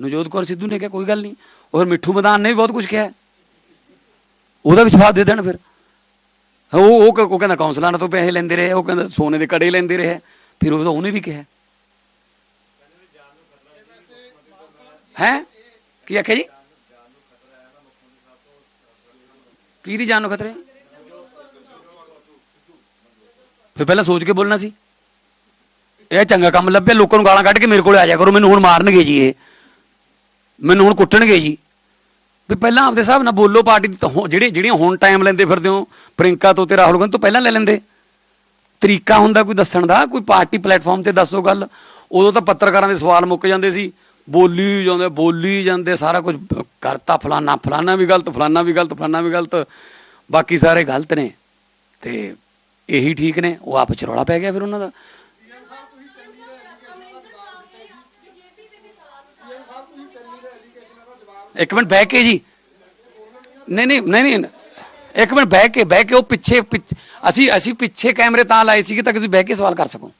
ਨਵਜੋਤ ਕੌਰ ਸਿੱਧੂ ਨੇ ਕਿਹਾ, ਕੋਈ ਗੱਲ ਨਹੀਂ। ਔਰ ਮਿੱਠੂ ਮਦਾਨ ਨੇ ਵੀ ਬਹੁਤ ਕੁਝ ਕਿਹਾ। ਉਹਦਾ ਵੀ ਜਵਾਬ ਦੇ ਦੇਣ ਫਿਰ। ਉਹ ਉਹ ਕ- ਉਹ ਕਹਿੰਦਾ ਕੌਂਸਲਰਾਂ ਤੋਂ ਪੈਸੇ ਲੈਂਦੇ ਰਹੇ। ਉਹ ਕਹਿੰਦਾ ਸੋਨੇ ਦੇ ਕੜੇ ਲੈਂਦੇ ਰਹੇ। ਫਿਰ ਉਹ ਤਾਂ ਉਹਨੇ ਵੀ ਕਿਹਾ। ਹੈ? ਕੀ ਆਖਿਆ ਜੀ? ਕੀ ਦੀ ਜਾਨ ਨੂੰ ਖਤਰੇ? ਫਿਰ ਪਹਿਲਾਂ ਸੋਚ ਕੇ ਬੋਲਣਾ ਸੀ। ਇਹ ਚੰਗਾ ਕੰਮ ਲੱਭਿਆ। ਲੋਕਾਂ ਨੂੰ ਗਾਲਾਂ ਕੱਢ ਕੇ ਮੇਰੇ ਕੋਲ ਆ ਜਾ ਕਰੋ। ਮੈਨੂੰ ਹੁਣ ਮਾਰਨਗੇ ਜੀ ਇਹ। ਮੈਨੂੰ ਹੁਣ ਕੁੱਟਣਗੇ ਜੀ। ਵੀ ਪਹਿਲਾਂ ਆਪਦੇ ਹਿਸਾਬ ਨਾਲ ਬੋਲੋ ਪਾਰਟੀ ਜਿਹੜੇ ਜਿਹੜੀਆਂ ਹੁਣ ਟਾਈਮ ਲੈਂਦੇ ਫਿਰਦੇ ਹੋ ਪ੍ਰਿੰਕਾ ਤੋਂ ਤੇ ਰਾਹੁਲ ਗਾਂਧੀ ਤੋਂ ਪਹਿਲਾਂ ਲੈ ਲੈਂਦੇ। ਤਰੀਕਾ ਹੁੰਦਾ ਕੋਈ ਦੱਸਣ ਦਾ, ਕੋਈ ਪਾਰਟੀ ਪਲੇਟਫਾਰਮ ਤੇ ਦੱਸੋ ਗੱਲ। ਉਦੋਂ ਤਾਂ ਪੱਤਰਕਾਰਾਂ ਦੇ ਸਵਾਲ ਮੁੱਕ ਜਾਂਦੇ ਸੀ। ਬੋਲੀ ਜਾਂਦੇ ਬੋਲੀ ਜਾਂਦੇ, ਸਾਰਾ ਕੁਝ ਕਰਤਾ ਫਲਾਨਾ ਫਲਾਨਾ ਵੀ ਗਲਤ, ਫਲਾਨਾ ਵੀ ਗਲਤ, ਫਲਾਨਾ ਵੀ ਗਲਤ। ਬਾਕੀ ਸਾਰੇ ਗਲਤ ਨੇ। ਤੇ ਇਹੀ ਠੀਕ ਨੇ। ਉਹ ਆਪ ਚ ਰੌਲਾ ਪੈ ਗਿਆ ਫਿਰ ਉਹਨਾਂ ਦਾ। ਇੱਕ ਮਿੰਟ ਬਹਿ ਕੇ ਜੀ। ਨਹੀਂ ਨਹੀਂ ਨਹੀਂ ਨਹੀਂ। ਇੱਕ ਮਿੰਟ ਬਹਿ ਕੇ ਬਹਿ ਕੇ ਉਹ ਪਿੱਛੇ ਪਿੱਛੇ ਅਸੀਂ ਅਸੀਂ ਪਿੱਛੇ ਕੈਮਰੇ ਤਾਂ ਲਾਏ ਸੀਗੇ ਤਾਂ ਕਿ ਤੁਸੀਂ ਬਹਿ ਕੇ ਸਵਾਲ ਕਰ ਸਕੋ।